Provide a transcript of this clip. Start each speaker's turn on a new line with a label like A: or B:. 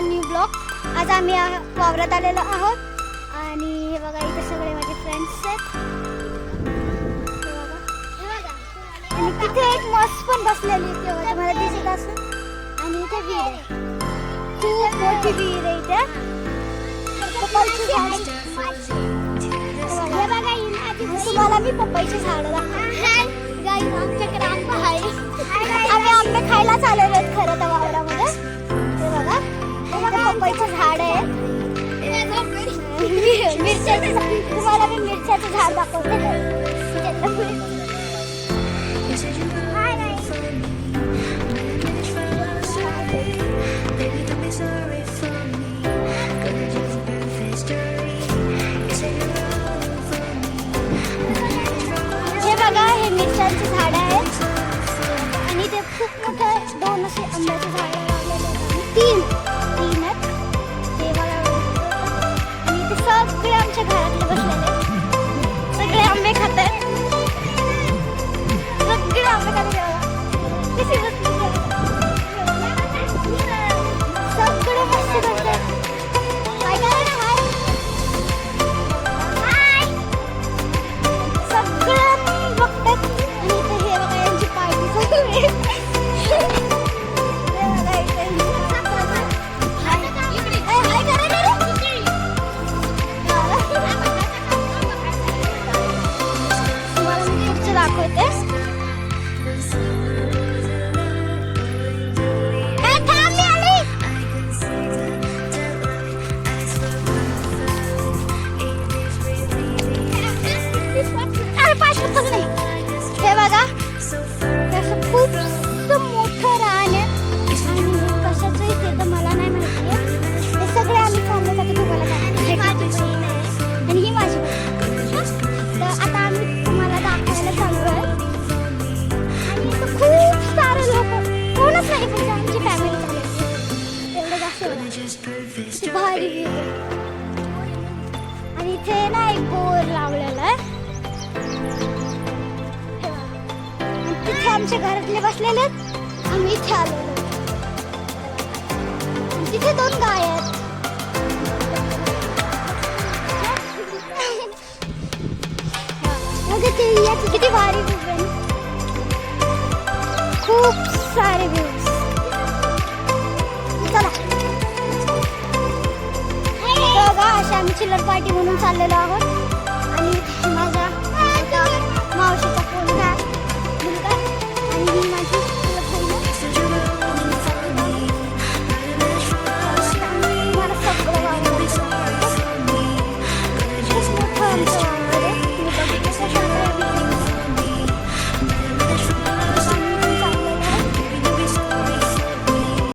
A: New blog आज आम्ही वावरात आलेलो आहोत. आणि हे बघा इथे सगळे माझे फ्रेंड्स आहेत. आणि तिथे एक मस्त पण बसलेली तेव्हा तुम्हाला दिसत असेल. आणि इथे विहीर आहे. खूप मोठी विहीर आहे इथे. तुम्हाला मी पपईचे झाड आमच्याकडे आंबा आहे आम्ही आंबे खायलाच आलेलो आहेत खरं तर इथे पपईचं झाड आहे मिरच्याचं झाड- तुम्हाला मी मिरच्याचं झाड दाखवते हाय guys.
B: Baby, don't be sorry for me. Gonna do the best history. You say you're wrong for me.
A: हे बघा हे मिरच्यांचे झाड आहेत आणि ते खूप मोठे दोन असे आंब्याचे झाड मी आमच्या घरातले बसलेले आम्ही इथे आलेलो तिथे दोन गाय आहेत. म्हणजे किती भारी खूप सारे व्ह्यूज चला. बघा अशा आम्ही चिल्लर पार्टी म्हणून चाललेलो आहोत.